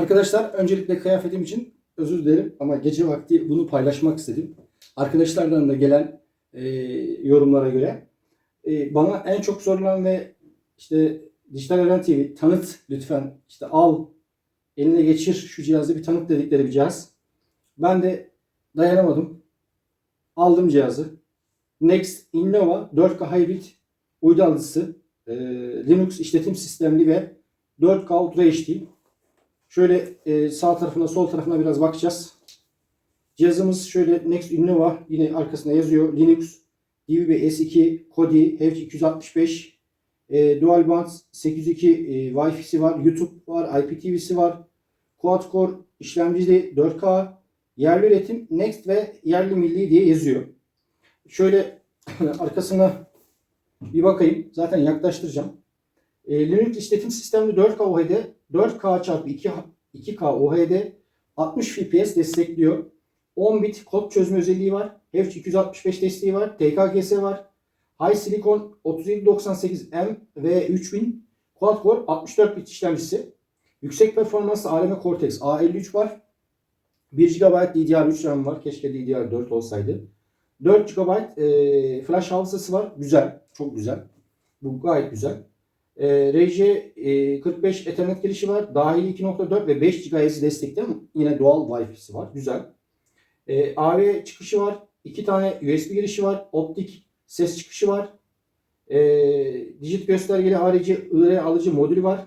Arkadaşlar öncelikle kıyafetim için özür dilerim ama gece vakti bunu paylaşmak istedim. Arkadaşlardan da gelen e, yorumlara göre e, bana en çok sorulan ve işte Dijital Öğren TV tanıt lütfen işte al eline geçir şu cihazı bir tanıt dedikleri bir cihaz. Ben de dayanamadım. Aldım cihazı. Next Innova 4K Hybrid uydu alıcısı e, Linux işletim sistemli ve 4K Ultra HD. Şöyle e, sağ tarafına sol tarafına biraz bakacağız. Cihazımız şöyle Next Innova yine arkasında yazıyor. Linux DVB S2 Kodi H 265 e, Dual Band 802 e, Wi-Fi'si var. YouTube var. IPTV'si var. Quad Core işlemcili 4K yerli üretim Next ve yerli milli diye yazıyor. Şöyle arkasına bir bakayım. Zaten yaklaştıracağım. E, Linux işletim sistemli 4K OHD 4K çarpı 2, 2K OHD 60 FPS destekliyor. 10 bit kod çözme özelliği var. Hef 265 desteği var. TKGS var. High Silicon 3798M ve 3000 Quad Core 64 bit işlemcisi. Yüksek performanslı ARM Cortex A53 var. 1 GB DDR3 RAM var. Keşke DDR4 olsaydı. 4 GB e, flash hafızası var. Güzel. Çok güzel. Bu gayet güzel. E, RJ45 Ethernet girişi var. Dahili 2.4 ve 5 GHz destekleyen yine doğal Wi-Fi'si var. Güzel. E, AV çıkışı var. 2 tane USB girişi var. Optik ses çıkışı var. E, dijit göstergeli harici IR alıcı modülü var.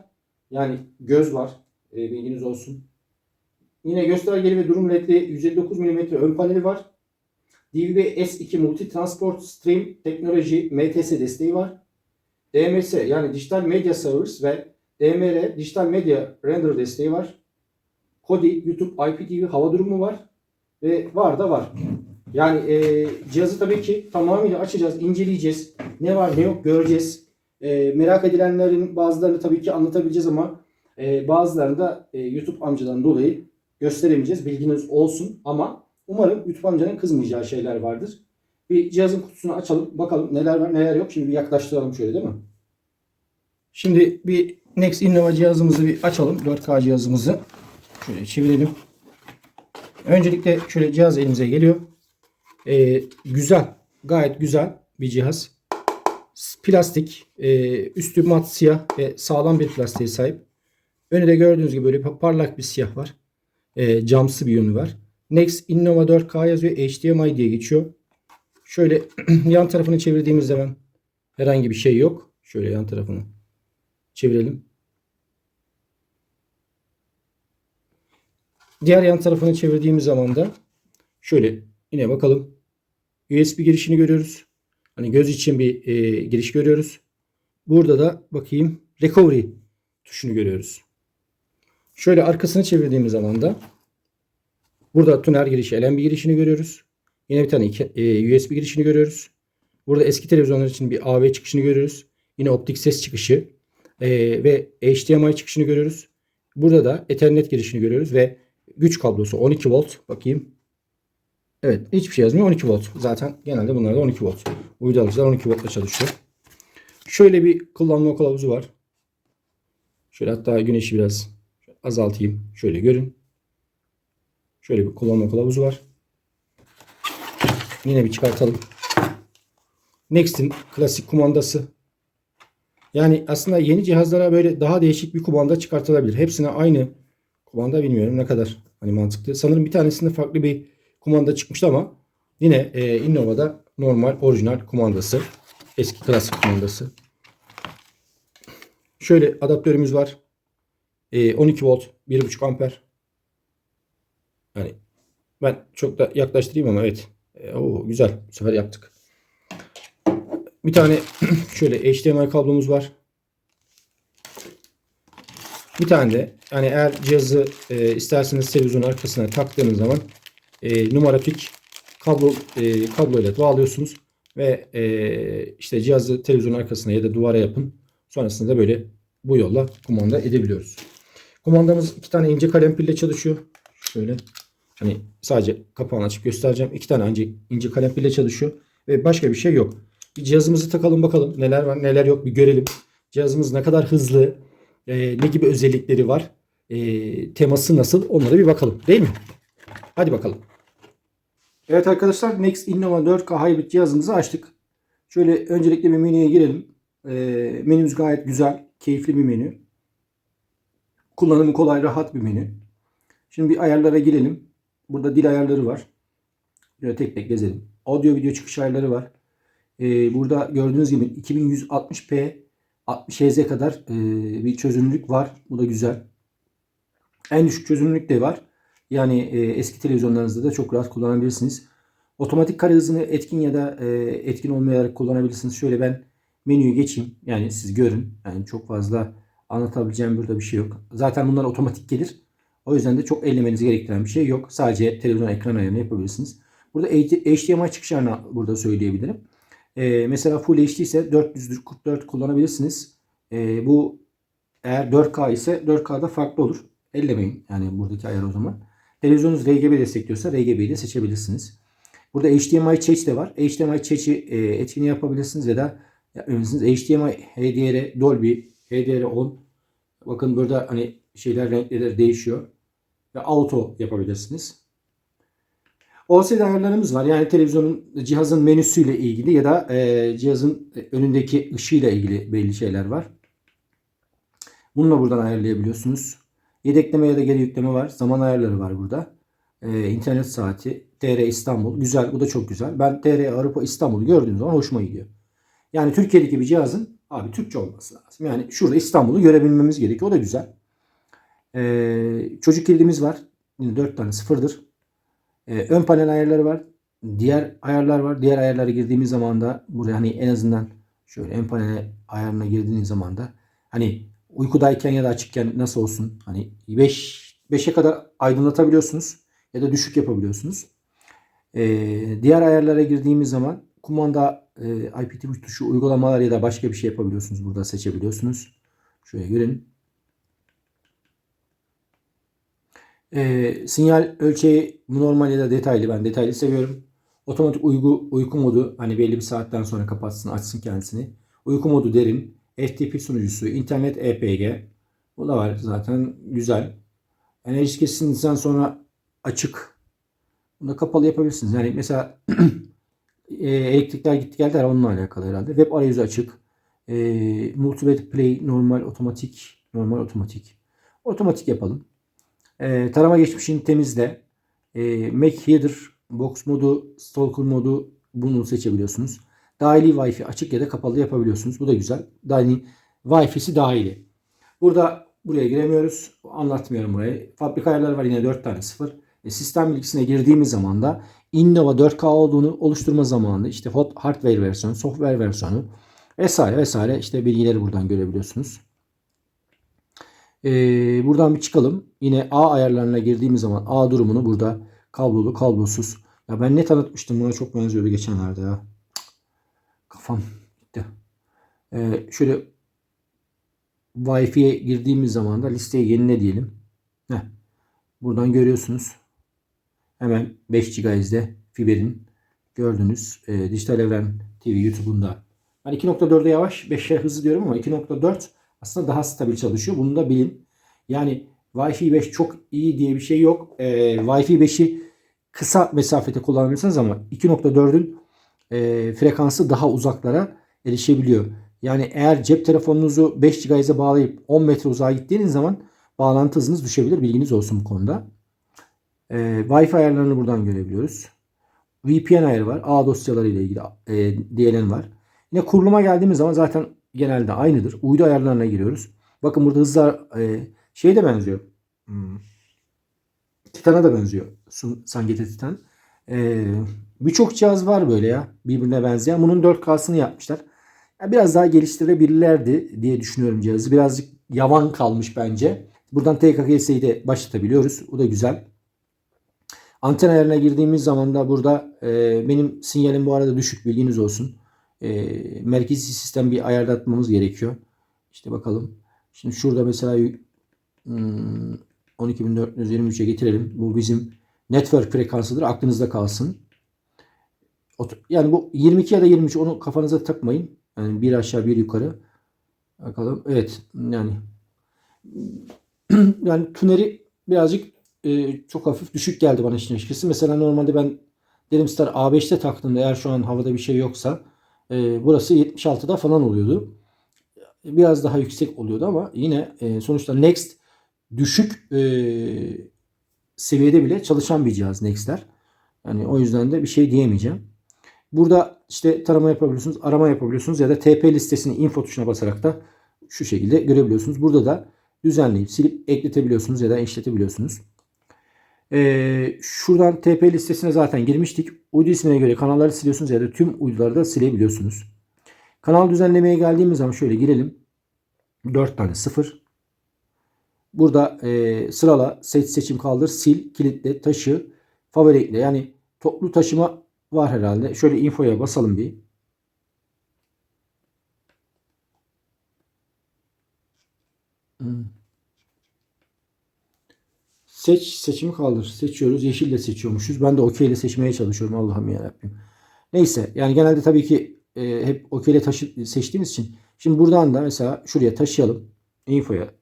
Yani göz var. E, bilginiz olsun. Yine göstergeli ve durum ledli 159 mm ön paneli var. DVB S2 Multi Transport Stream teknoloji MTS desteği var. DMS yani Digital Media Service ve DMR Digital Media Render desteği var. Kodi, YouTube, IPTV hava durumu var. Ve var da var. Yani e, cihazı tabii ki tamamıyla açacağız, inceleyeceğiz. Ne var ne yok göreceğiz. E, merak edilenlerin bazılarını tabii ki anlatabileceğiz ama e, bazılarını da e, YouTube amcadan dolayı gösteremeyeceğiz. Bilginiz olsun ama umarım YouTube amcanın kızmayacağı şeyler vardır. Bir cihazın kutusunu açalım bakalım neler var neler yok. Şimdi bir yaklaştıralım şöyle değil mi? Şimdi bir Next Innova cihazımızı bir açalım. 4K cihazımızı. Şöyle çevirelim. Öncelikle şöyle cihaz elimize geliyor. Ee, güzel. Gayet güzel bir cihaz. Plastik. E, üstü mat siyah ve sağlam bir plastiğe sahip. Önü de gördüğünüz gibi böyle parlak bir siyah var. E, camsı bir yönü var. Next Innova 4K yazıyor. HDMI diye geçiyor. Şöyle yan tarafını çevirdiğimiz zaman herhangi bir şey yok. Şöyle yan tarafını çevirelim. Diğer yan tarafını çevirdiğimiz zaman da şöyle yine bakalım. USB girişini görüyoruz. Hani göz için bir e, giriş görüyoruz. Burada da bakayım recovery tuşunu görüyoruz. Şöyle arkasını çevirdiğimiz zaman da burada tünel girişi, LNB girişini görüyoruz. Yine bir tane iki, e, USB girişini görüyoruz. Burada eski televizyonlar için bir AV çıkışını görüyoruz. Yine optik ses çıkışı e, ve HDMI çıkışını görüyoruz. Burada da Ethernet girişini görüyoruz ve güç kablosu 12 volt. Bakayım. Evet hiçbir şey yazmıyor 12 volt. Zaten genelde bunlar da 12 volt. Uydu alıcılar 12 voltla çalışıyor. Şöyle bir kullanma kılavuzu var. Şöyle hatta güneşi biraz azaltayım. Şöyle görün. Şöyle bir kullanma kılavuzu var. Yine bir çıkartalım. Next'in klasik kumandası. Yani aslında yeni cihazlara böyle daha değişik bir kumanda çıkartılabilir. Hepsine aynı kumanda bilmiyorum ne kadar hani mantıklı. Sanırım bir tanesinde farklı bir kumanda çıkmıştı ama yine e, Innova'da normal orijinal kumandası. Eski klasik kumandası. Şöyle adaptörümüz var. E, 12 volt 1.5 amper. Yani ben çok da yaklaştırayım ama evet. E, oo, güzel. Bu sefer yaptık. Bir tane şöyle HDMI kablomuz var. Bir tane de yani eğer cihazı e, isterseniz televizyonun arkasına taktığınız zaman e, numaratik kablo e, kabloyla bağlıyorsunuz ve e, işte cihazı televizyonun arkasına ya da duvara yapın. Sonrasında böyle bu yolla kumanda edebiliyoruz. Kumandamız iki tane ince kalem pille çalışıyor. Şöyle hani sadece kapağını açıp göstereceğim. İki tane ince, ince kalem pille çalışıyor ve başka bir şey yok. Bir cihazımızı takalım bakalım neler var neler yok bir görelim. Cihazımız ne kadar hızlı, e, ne gibi özellikleri var. e, teması nasıl onlara bir bakalım değil mi? Hadi bakalım. Evet arkadaşlar Next Innova 4K Hybrid cihazımızı açtık. Şöyle öncelikle bir menüye girelim. E, menümüz gayet güzel, keyifli bir menü. Kullanımı kolay, rahat bir menü. Şimdi bir ayarlara girelim. Burada dil ayarları var. Böyle tek tek gezelim. Audio video çıkış ayarları var. Ee, burada gördüğünüz gibi 2160p 60 Hz'e kadar e, bir çözünürlük var. Bu da güzel. En düşük çözünürlük de var. Yani e, eski televizyonlarınızda da çok rahat kullanabilirsiniz. Otomatik kare hızını etkin ya da e, etkin olmayarak kullanabilirsiniz. Şöyle ben menüyü geçeyim. Yani siz görün. Yani çok fazla anlatabileceğim burada bir şey yok. Zaten bunlar otomatik gelir. O yüzden de çok ellemenizi gerektiren bir şey yok. Sadece televizyon ekran ayarını yapabilirsiniz. Burada HDMI çıkış burada söyleyebilirim. Ee, mesela Full HD ise 444 kullanabilirsiniz. Ee, bu eğer 4K ise 4K'da farklı olur. Ellemeyin yani buradaki ayar o zaman. Televizyonunuz RGB destekliyorsa RGB'yi de seçebilirsiniz. Burada HDMI çeç de var. HDMI çeçi e, etkinliği yapabilirsiniz ya da yapabilirsiniz. HDMI HDR Dolby HDR10 bakın burada hani şeyler renkleri değişiyor ve auto yapabilirsiniz. OLED ayarlarımız var. Yani televizyonun cihazın menüsüyle ilgili ya da e, cihazın önündeki ışığıyla ilgili belli şeyler var. Bununla buradan ayarlayabiliyorsunuz. Yedekleme ya da geri yükleme var. Zaman ayarları var burada. E, internet saati, TR İstanbul. Güzel. Bu da çok güzel. Ben TR Avrupa İstanbul'u gördüğüm zaman hoşuma gidiyor. Yani Türkiye'deki bir cihazın abi Türkçe olması lazım. Yani şurada İstanbul'u görebilmemiz gerekiyor. O da güzel. E, çocuk kilidimiz var. Yine 4 tane sıfırdır. Ee, ön panel ayarları var. Diğer ayarlar var. Diğer ayarlara girdiğimiz zaman da buraya hani en azından şöyle ön panel ayarına girdiğiniz zaman da hani uykudayken ya da açıkken nasıl olsun hani 5 5'e kadar aydınlatabiliyorsunuz ya da düşük yapabiliyorsunuz. Ee, diğer ayarlara girdiğimiz zaman kumanda e, IPTV tuşu uygulamalar ya da başka bir şey yapabiliyorsunuz. Burada seçebiliyorsunuz. Şöyle görelim. E, sinyal ölçeği normal ya da detaylı. Ben detaylı seviyorum. Otomatik uyku, uyku modu hani belli bir saatten sonra kapatsın açsın kendisini. Uyku modu derin. FTP sunucusu, internet EPG. Bu da var zaten güzel. Enerji kesintisinden sonra açık. Bunu da kapalı yapabilirsiniz. Yani mesela e, elektrikler gitti geldi onunla alakalı herhalde. Web arayüzü açık. E, multimedia play normal otomatik normal otomatik. Otomatik yapalım. E, tarama geçmişini temizle. E, Mac Header Box modu, Stalker modu bunu seçebiliyorsunuz. Dahili Wi-Fi açık ya da kapalı yapabiliyorsunuz. Bu da güzel. Dahili Wi-Fi'si dahili. Burada buraya giremiyoruz. Anlatmıyorum burayı. Fabrika ayarları var yine 4 tane sıfır. E, sistem bilgisine girdiğimiz zaman da Innova 4K olduğunu oluşturma zamanı işte hot hardware versiyonu, software versiyonu vesaire vesaire işte bilgileri buradan görebiliyorsunuz. Ee, buradan bir çıkalım. Yine A ayarlarına girdiğimiz zaman A durumunu burada kablolu kablosuz. Ya ben ne tanıtmıştım buna çok benziyordu geçenlerde ya. Kafam gitti. Ee, şöyle Wi-Fi'ye girdiğimiz zaman da listeyi yenile diyelim. Heh. Buradan görüyorsunuz. Hemen 5 GHz'de fiberin gördüğünüz e, Dijital Evren TV YouTube'unda. Ben 2.4'e yavaş 5'e hızlı diyorum ama 2.4 aslında daha stabil çalışıyor. Bunu da bilin. Yani Wi-Fi 5 çok iyi diye bir şey yok. E, Wi-Fi 5'i kısa mesafede kullanabilirsiniz ama 2.4'ün e, frekansı daha uzaklara erişebiliyor. Yani eğer cep telefonunuzu 5 GHz'e bağlayıp 10 metre uzağa gittiğiniz zaman bağlantı hızınız düşebilir. Bilginiz olsun bu konuda. E, Wi-Fi ayarlarını buradan görebiliyoruz. VPN ayarı var. A dosyaları ile ilgili e, DLN var. Yine kuruluma geldiğimiz zaman zaten genelde aynıdır. Uydu ayarlarına giriyoruz. Bakın burada hızlar e, şeye de benziyor. Hmm. Titan'a da benziyor. Sangete Titan. E, Birçok cihaz var böyle ya. Birbirine benzeyen. Bunun 4K'sını yapmışlar. Yani biraz daha geliştirebilirlerdi diye düşünüyorum cihazı. Birazcık yavan kalmış bence. Buradan TKKS'yi de başlatabiliyoruz. O da güzel. Anten ayarına girdiğimiz zaman da burada e, benim sinyalim bu arada düşük bilginiz olsun e, merkezi sistem bir ayarlatmamız gerekiyor. İşte bakalım. Şimdi şurada mesela hmm, 12423'e getirelim. Bu bizim network frekansıdır. Aklınızda kalsın. Yani bu 22 ya da 23 onu kafanıza takmayın. Yani bir aşağı bir yukarı. Bakalım. Evet yani yani tuneri birazcık e, çok hafif düşük geldi bana işin açıkçası. Mesela normalde ben Derimstar A5'te taktığımda eğer şu an havada bir şey yoksa e, burası 76'da falan oluyordu. Biraz daha yüksek oluyordu ama yine e, sonuçta Next düşük e, seviyede bile çalışan bir cihaz Next'ler. Yani o yüzden de bir şey diyemeyeceğim. Burada işte tarama yapabiliyorsunuz, arama yapabiliyorsunuz ya da TP listesini info tuşuna basarak da şu şekilde görebiliyorsunuz. Burada da düzenleyip silip ekletebiliyorsunuz ya da işletebiliyorsunuz. Ee, şuradan TP listesine zaten girmiştik. Uydu ismine göre kanalları siliyorsunuz ya da tüm uyduları da silebiliyorsunuz. Kanal düzenlemeye geldiğimiz zaman şöyle girelim. 4 tane 0. Burada e, sırala, seç, seçim kaldır, sil, kilitle, taşı, favori ekle. Yani toplu taşıma var herhalde. Şöyle infoya basalım bir. Hmm. Seç, seçimi kaldır. Seçiyoruz. Yeşille seçiyormuşuz. Ben de okey ile seçmeye çalışıyorum. Allah'ım yarabbim. Neyse. Yani genelde tabii ki e, hep okey ile taşı, seçtiğimiz için. Şimdi buradan da mesela şuraya taşıyalım. Infoya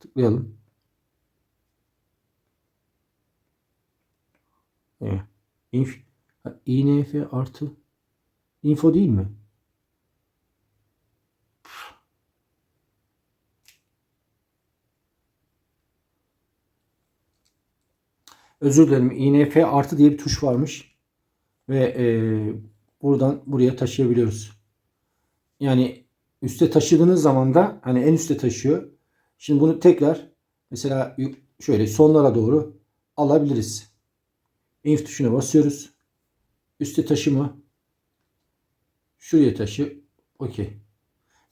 tıklayalım. Evet. Inf INF artı info değil mi? Özür dilerim. INF artı diye bir tuş varmış. Ve e, buradan buraya taşıyabiliyoruz. Yani üste taşıdığınız zaman da hani en üste taşıyor. Şimdi bunu tekrar mesela şöyle sonlara doğru alabiliriz. Inf tuşuna basıyoruz. Üste taşıma. Şuraya taşı. Okey.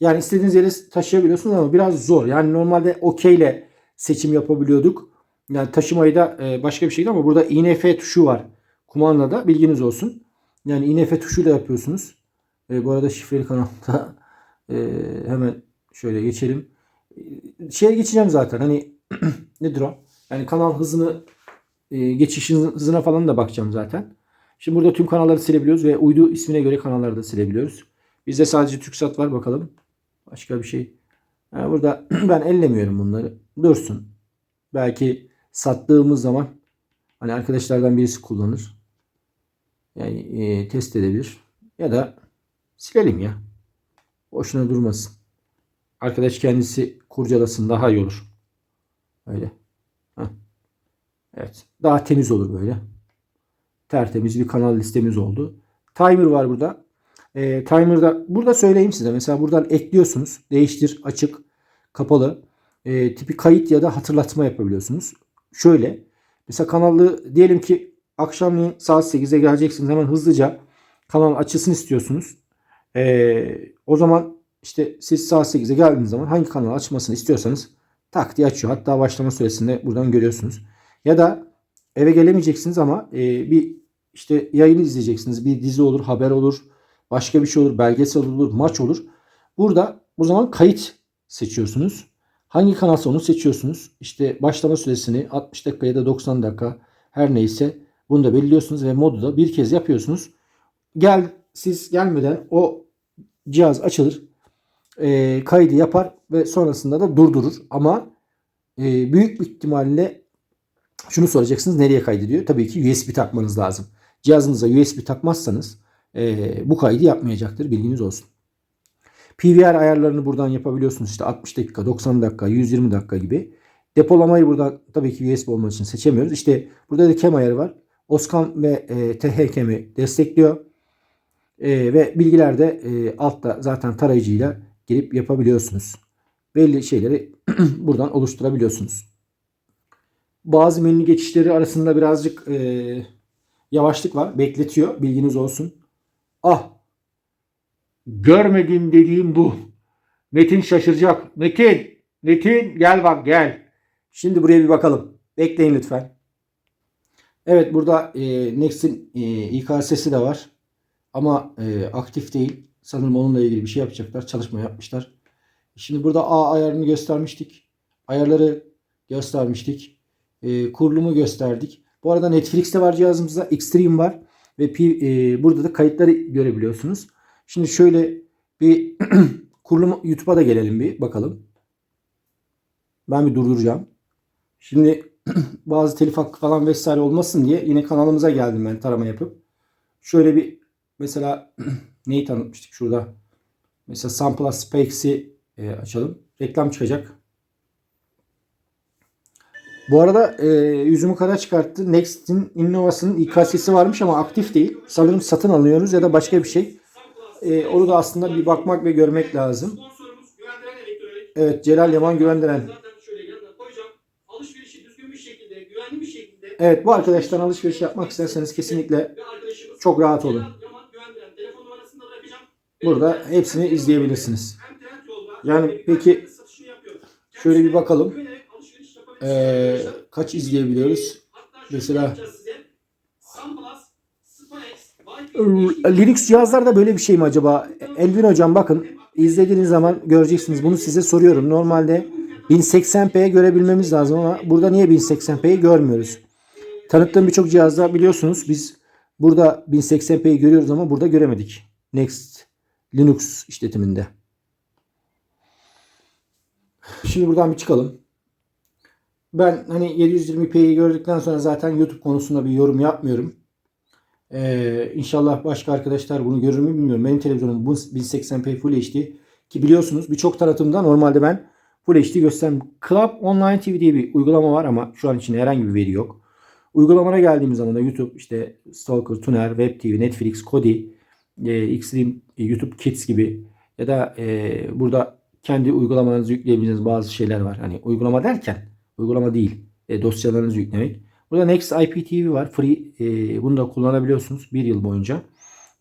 Yani istediğiniz yere taşıyabiliyorsunuz ama biraz zor. Yani normalde okey ile seçim yapabiliyorduk. Yani taşımayı da e, başka bir şeydi ama burada INF tuşu var. Kumandada bilginiz olsun. Yani INF tuşuyla yapıyorsunuz. E, bu arada şifreli kanalda e, hemen şöyle geçelim. E, şeye geçeceğim zaten. Hani nedir o? Yani kanal hızını e, geçiş hızına falan da bakacağım zaten. Şimdi burada tüm kanalları silebiliyoruz ve uydu ismine göre kanalları da silebiliyoruz. Bizde sadece TürkSat var bakalım. Başka bir şey. Yani burada ben ellemiyorum bunları. Dursun. Belki sattığımız zaman hani arkadaşlardan birisi kullanır. Yani e, test edebilir. Ya da silelim ya. Boşuna durmasın. Arkadaş kendisi kurcalasın daha iyi olur. Öyle. Heh. Evet. Daha temiz olur böyle. Tertemiz bir kanal listemiz oldu. Timer var burada. E, timer'da burada söyleyeyim size. Mesela buradan ekliyorsunuz. Değiştir, açık, kapalı. E, tipi kayıt ya da hatırlatma yapabiliyorsunuz. Şöyle. Mesela kanalı diyelim ki akşamleyin saat 8'e geleceksiniz. Hemen hızlıca kanal açılsın istiyorsunuz. E, o zaman işte siz saat 8'e geldiğiniz zaman hangi kanal açmasını istiyorsanız tak diye açıyor. Hatta başlama süresinde buradan görüyorsunuz. Ya da eve gelemeyeceksiniz ama e, bir işte yayını izleyeceksiniz. Bir dizi olur, haber olur, başka bir şey olur, belgesel olur, maç olur. Burada o zaman kayıt seçiyorsunuz. Hangi kanalsa onu seçiyorsunuz. İşte başlama süresini 60 dakika ya da 90 dakika her neyse bunu da belirliyorsunuz ve modu da bir kez yapıyorsunuz. Gel siz gelmeden o cihaz açılır. E, kaydı yapar ve sonrasında da durdurur. Ama e, büyük bir ihtimalle şunu soracaksınız nereye kaydediyor? Tabii ki USB takmanız lazım. Cihazınıza USB takmazsanız e, bu kaydı yapmayacaktır. Bilginiz olsun. PVR ayarlarını buradan yapabiliyorsunuz. İşte 60 dakika, 90 dakika, 120 dakika gibi. Depolamayı buradan tabii ki USB olması için seçemiyoruz. İşte burada da kem ayarı var. OSCAM ve e, THKM'i destekliyor. E, ve bilgiler de e, altta zaten tarayıcıyla girip yapabiliyorsunuz. Belli şeyleri buradan oluşturabiliyorsunuz. Bazı menü geçişleri arasında birazcık e, yavaşlık var. Bekletiyor. Bilginiz olsun. Ah. Görmedim dediğim bu. Metin şaşıracak. Metin. Metin gel bak gel. Şimdi buraya bir bakalım. Bekleyin lütfen. Evet burada e, Next'in e, İKS'si de var. Ama e, aktif değil. Sanırım onunla ilgili bir şey yapacaklar. Çalışma yapmışlar. Şimdi burada A ayarını göstermiştik. Ayarları göstermiştik. E, kurulumu gösterdik. Bu arada Netflix'te var cihazımızda. Extreme var. Ve e, burada da kayıtları görebiliyorsunuz. Şimdi şöyle bir kurulumu YouTube'a da gelelim bir bakalım. Ben bir durduracağım. Şimdi bazı telif hakkı falan vesaire olmasın diye yine kanalımıza geldim ben tarama yapıp. Şöyle bir mesela neyi tanıtmıştık şurada? Mesela Sunplus Spex'i e, açalım. Reklam çıkacak. Bu arada e, yüzümü kara çıkarttı. Next'in Innova'sının İKS'si varmış ama aktif değil. Sanırım satın alıyoruz ya da başka bir şey. E, onu da aslında bir bakmak ve görmek lazım. Evet Celal Yaman şekilde. Evet bu arkadaştan alışveriş yapmak isterseniz kesinlikle çok rahat olun. Burada hepsini izleyebilirsiniz. Yani peki, şöyle bir bakalım. Ee, kaç izleyebiliyoruz? Mesela- yapacağız size. Sunplus, Spinex, Wi-Fi, Linux cihazlarda böyle bir şey mi acaba? Elvin hocam bakın izlediğiniz zaman göreceksiniz. Bunu size soruyorum. Normalde 1080p'ye görebilmemiz lazım ama burada niye 1080p'yi görmüyoruz? Tanıttığım birçok cihazda biliyorsunuz biz burada 1080p'yi görüyoruz ama burada göremedik. Next Linux işletiminde. Şimdi buradan bir çıkalım. Ben hani 720p'yi gördükten sonra zaten YouTube konusunda bir yorum yapmıyorum. Ee, inşallah başka arkadaşlar bunu görür mü bilmiyorum. Benim televizyonum bu 1080p Full HD ki biliyorsunuz birçok tanıtımda normalde ben Full HD göstermem. Club Online TV diye bir uygulama var ama şu an içinde herhangi bir veri yok. Uygulamana geldiğimiz zaman da YouTube, işte Stalker, Tuner, Web TV, Netflix, Kodi, e, Xstream, e, YouTube Kids gibi ya da e, burada kendi uygulamanızı yükleyebileceğiniz bazı şeyler var. Hani uygulama derken uygulama değil. E, dosyalarınızı yüklemek. Burada Next IPTV var. Free. e, bunu da kullanabiliyorsunuz bir yıl boyunca.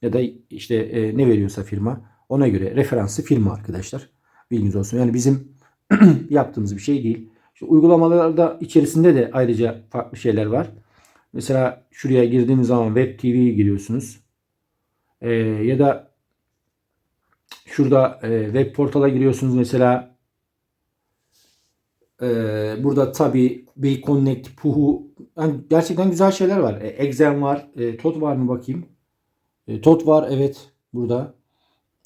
Ya da işte e, ne veriyorsa firma ona göre referansı firma arkadaşlar. Bilginiz olsun. Yani bizim yaptığımız bir şey değil. İşte uygulamalarda içerisinde de ayrıca farklı şeyler var. Mesela şuraya girdiğiniz zaman Web TV'ye giriyorsunuz. E, ya da şurada e, web portala giriyorsunuz mesela ee, burada tabi Bay Connect, Puhu yani gerçekten güzel şeyler var. E, Exen var. E, Tot var mı bakayım? E, Tot var evet burada.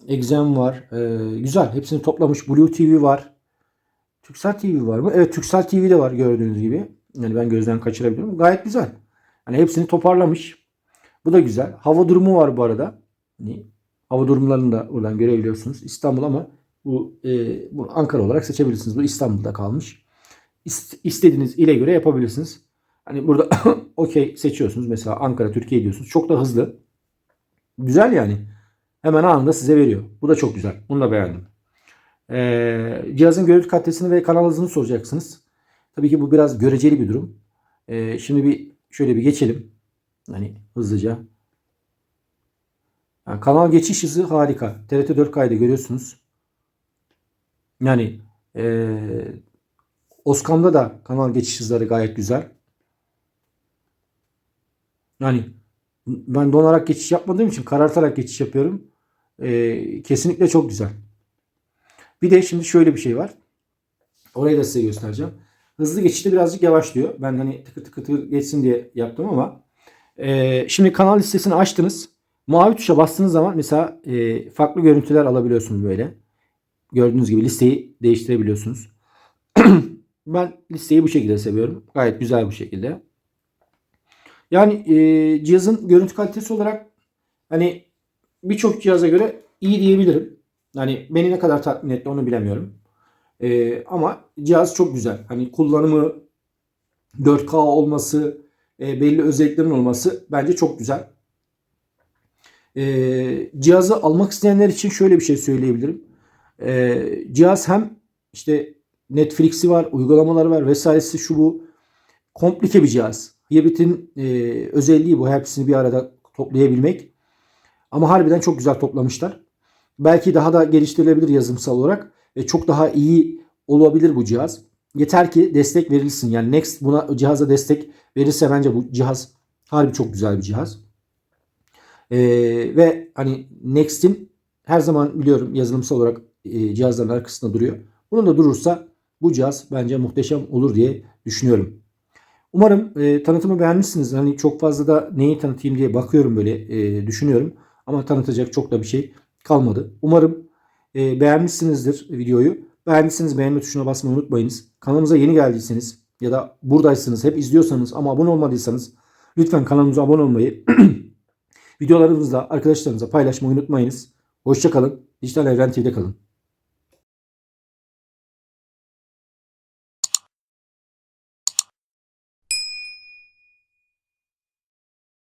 Exen var. E, güzel. Hepsini toplamış. Blue TV var. Türksel TV var mı? Evet Türksel TV de var gördüğünüz gibi. Yani ben gözden kaçırabiliyorum. Gayet güzel. Hani hepsini toparlamış. Bu da güzel. Hava durumu var bu arada. Hani hava durumlarını da oradan görebiliyorsunuz. İstanbul ama bu, e, bunu Ankara olarak seçebilirsiniz. Bu İstanbul'da kalmış. İst- istediğiniz ile göre yapabilirsiniz. Hani burada okey seçiyorsunuz. Mesela Ankara, Türkiye diyorsunuz. Çok da hızlı. Güzel yani. Hemen anında size veriyor. Bu da çok güzel. Bunu da beğendim. Ee, cihazın görüntü kalitesini ve kanal hızını soracaksınız. Tabii ki bu biraz göreceli bir durum. Ee, şimdi bir şöyle bir geçelim. Hani hızlıca. Yani kanal geçiş hızı harika. TRT 4K'da görüyorsunuz. Yani eee Oscam'da da kanal geçiş hızları gayet güzel. Yani ben donarak geçiş yapmadığım için karartarak geçiş yapıyorum. Eee, kesinlikle çok güzel. Bir de şimdi şöyle bir şey var. Orayı da size göstereceğim. Hızlı geçişte birazcık yavaşlıyor. Ben hani tıkır tıkır tıkır geçsin diye yaptım ama eee, şimdi kanal listesini açtınız. Mavi tuşa bastığınız zaman mesela eee, farklı görüntüler alabiliyorsunuz böyle. Gördüğünüz gibi listeyi değiştirebiliyorsunuz. ben listeyi bu şekilde seviyorum. Gayet güzel bu şekilde. Yani e, cihazın görüntü kalitesi olarak hani birçok cihaza göre iyi diyebilirim. Hani beni ne kadar tatmin etti onu bilemiyorum. E, ama cihaz çok güzel. Hani kullanımı 4K olması, e, belli özelliklerin olması bence çok güzel. E, cihazı almak isteyenler için şöyle bir şey söyleyebilirim. E, cihaz hem işte Netflix'i var, uygulamaları var vesairesi şu bu. Komplike bir cihaz. Hiabit'in e, özelliği bu. Hepsini bir arada toplayabilmek. Ama harbiden çok güzel toplamışlar. Belki daha da geliştirilebilir yazılımsal olarak. Ve çok daha iyi olabilir bu cihaz. Yeter ki destek verilsin. Yani Next buna cihaza destek verirse bence bu cihaz harbi çok güzel bir cihaz. E, ve hani Next'in her zaman biliyorum yazılımsal olarak e, cihazların arkasında duruyor. Bunun da durursa bu cihaz bence muhteşem olur diye düşünüyorum. Umarım e, tanıtımı beğenmişsiniz. Hani çok fazla da neyi tanıtayım diye bakıyorum böyle e, düşünüyorum. Ama tanıtacak çok da bir şey kalmadı. Umarım e, beğenmişsinizdir videoyu. Beğendiyseniz beğenme tuşuna basmayı unutmayınız. Kanalımıza yeni geldiyseniz ya da buradaysanız hep izliyorsanız ama abone olmadıysanız lütfen kanalımıza abone olmayı videolarımızla arkadaşlarınıza paylaşmayı unutmayınız. Hoşçakalın. Dijital Evren TV'de kalın.